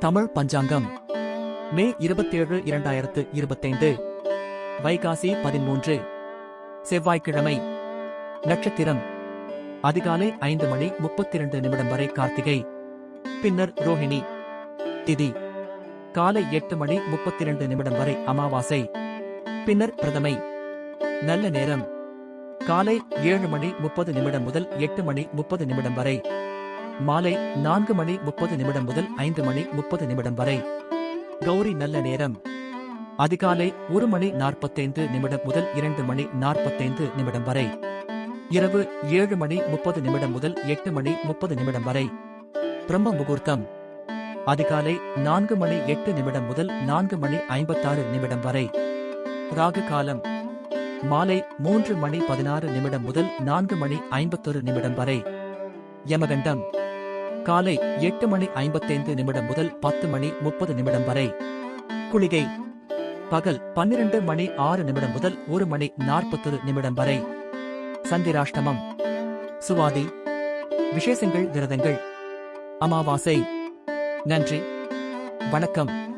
தமிழ் பஞ்சாங்கம். மே இருபத்தேழு இரண்டாயிரத்து இருபத்தைந்து. வைகாசி பதிமூன்று. செவ்வாய்க்கிழமை. நட்சத்திரம். அதிகாலை ஐந்து மணி முப்பத்தி இரண்டு நிமிடம் வரை கார்த்திகை. பின்னர் ரோஹிணி. திதி. காலை எட்டு மணி முப்பத்தி இரண்டு நிமிடம் வரை அமாவாசை. பின்னர் பிரதமை. நல்ல நேரம். காலை ஏழு மணி முப்பது நிமிடம் முதல் எட்டு மணி முப்பது நிமிடம் வரை. மாலை நான்கு மணி முப்பது நிமிடம் முதல் ஐந்து மணி முப்பது நிமிடம் வரை. கௌரி நல்ல நேரம். அதிகாலை ஒரு மணி நாற்பத்தைந்து நிமிடம் முதல் இரண்டு மணி நாற்பத்தைந்து நிமிடம் வரை. இரவு ஏழு மணி முப்பது நிமிடம் முதல் எட்டு மணி முப்பது நிமிடம் வரை. பிரம்ம முகூர்த்தம். அதிகாலை நான்கு மணி எட்டு நிமிடம் முதல் நான்கு மணி ஐம்பத்தாறு நிமிடம் வரை. ராகு காலம். மாலை மூன்று மணி பதினாறு நிமிடம் முதல் நான்கு மணி ஐம்பத்தொரு நிமிடம் வரை. யமகண்டம். காலை எட்டு மணி ஐம்பத்தைந்து நிமிடம் முதல் பத்து மணி முப்பது நிமிடம் வரை. குளிகை. பகல் பன்னிரண்டு மணி ஆறு நிமிடம் முதல் ஒரு மணி நாற்பத்தொரு நிமிடம் வரை. சந்திராஷ்டமம். சுவாதி. விசேஷங்கள் விரதங்கள். அமாவாசை. நன்றி. வணக்கம்.